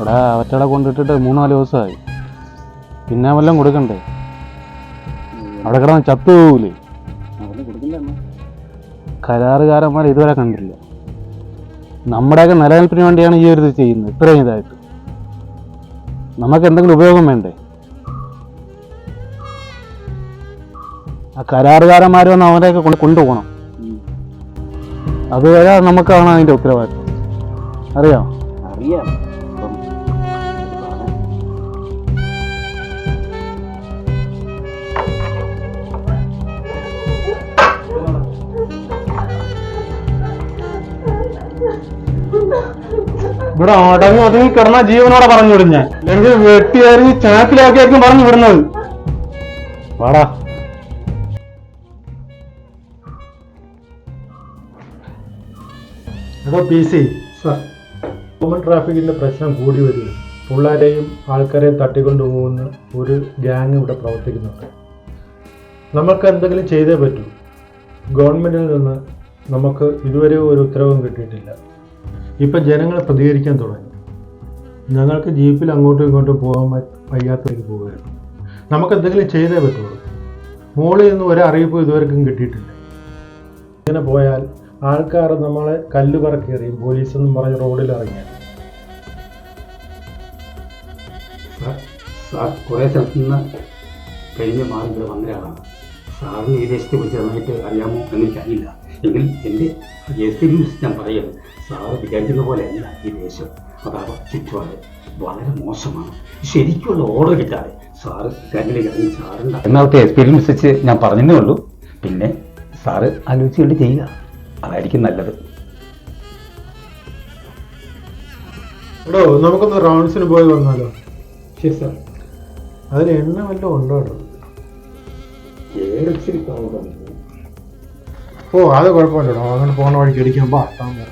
എടാ അവറ്റകളെ കൊണ്ടിട്ടിട്ട് മൂന്നാൽ ദിവസമായി. പിന്നെ വല്ലതും കൊടുക്കണ്ടേ? അവിടെ കിടന്ന് ചത്തു പോകൂലേ? കരാറുകാരന്മാർ ഇതുവരെ കണ്ടില്ല നമ്മുടെയൊക്കെ നിലനിൽപ്പിന് വേണ്ടിയാണ് ഈ ഒരു ചെയ്യുന്നത്. ഇത്രയും ഇതായിട്ട്. നമുക്ക് എന്തെങ്കിലും ഉപയോഗം വേണ്ടേ? ആ കരാറുകാരന്മാർ വന്ന് അവരെയൊക്കെ കൊണ്ട് കൊണ്ടുപോകണം. അതുവരെ നമുക്കാണ് അതിന്റെ ഉത്തരവാദിത്വം. അറിയാം? അറിയാം. ഇവിടെ അടങ്ങി ഒതുങ്ങി കിടന്ന ജീവനോടെ പറഞ്ഞു വിടും ഞാൻ. അല്ലെങ്കിൽ വെട്ടിയായിരുന്നു ചാക്കിലാക്കിയായിരിക്കും പറഞ്ഞു വിടുന്നത്. വാടാ. എടോ പി സി സാർ ഹ്യൂമൻ ട്രാഫിക്കിന്റെ പ്രശ്നം കൂടി വരിക പിള്ളേരെയും ആൾക്കാരെയും തട്ടിക്കൊണ്ടുപോകുന്ന ഒരു ഗ്യാങ് ഇവിടെ പ്രവർത്തിക്കുന്നുണ്ട്. നമുക്ക് എന്തെങ്കിലും ചെയ്തേ പറ്റൂ. ഗവൺമെന്റിൽ നിന്ന് നമുക്ക് ഇതുവരെ ഒരു ഉത്തരവും കിട്ടിയിട്ടില്ല. ഇപ്പം ജനങ്ങൾ പ്രതികരിക്കാൻ തുടങ്ങി. ഞങ്ങൾക്ക് ജീപ്പിൽ അങ്ങോട്ടും ഇങ്ങോട്ടും പോകാൻ വയ്യാത്തവർക്ക് പോവുകയാണ്. നമുക്ക് എന്തെങ്കിലും ചെയ്തേ പറ്റുള്ളൂ. മോളിൽ നിന്ന് ഒരറിയിപ്പ് ഇതുവരെക്കും കിട്ടിയിട്ടില്ല. ഇങ്ങനെ പോയാൽ ആൾക്കാർ നമ്മളെ കല്ല് പറക്കി എറിയും പോലീസ് എന്നും പറഞ്ഞ് റോഡിൽ ഇറങ്ങിയാൽ. സാർ കുറേ സ്ഥലത്ത് നിന്ന് കഴിഞ്ഞ മാറി ഇവിടെ വന്നയാളാണ്. സാറിന് ഈ ദേശത്തെ കുറിച്ച് നന്നായിട്ട് അറിയാമോ എന്ന് എനിക്കറിയില്ല. എന്റെ എക്സ്പീരിയൻസ് ഞാൻ പറയുന്നത് സാറ് വിചാരിക്കുന്ന പോലെയല്ല ഈ ദേശം. അതാവ ചുറ്റുപാട് വളരെ മോശമാണ്. ശരിക്കുള്ള ഓർഡർ കിട്ടാതെ സാറ് കാര്യത്തിലേക്ക് ഇറങ്ങി സാറുണ്ട് എന്നത്തെ എക്സ്പീരിയൻസ് വെച്ച് ഞാൻ പറഞ്ഞതേ ഉള്ളൂ. പിന്നെ സാറ് ആലോചിച്ചുകൊണ്ട് ചെയ്യുക. അതായിരിക്കും നല്ലത്. എടോ നമുക്കൊന്ന് റൗണ്ട്സിന് പോയി വന്നാലോ? ശരി സാർ. അതിന് എണ്ണ വല്ലതും ഉണ്ടോ എടോ? ഓ അത് കുഴപ്പമില്ലടോ അങ്ങനെ പോണ വഴിക്ക് അടിക്കാൻ പാ താൻ പറ.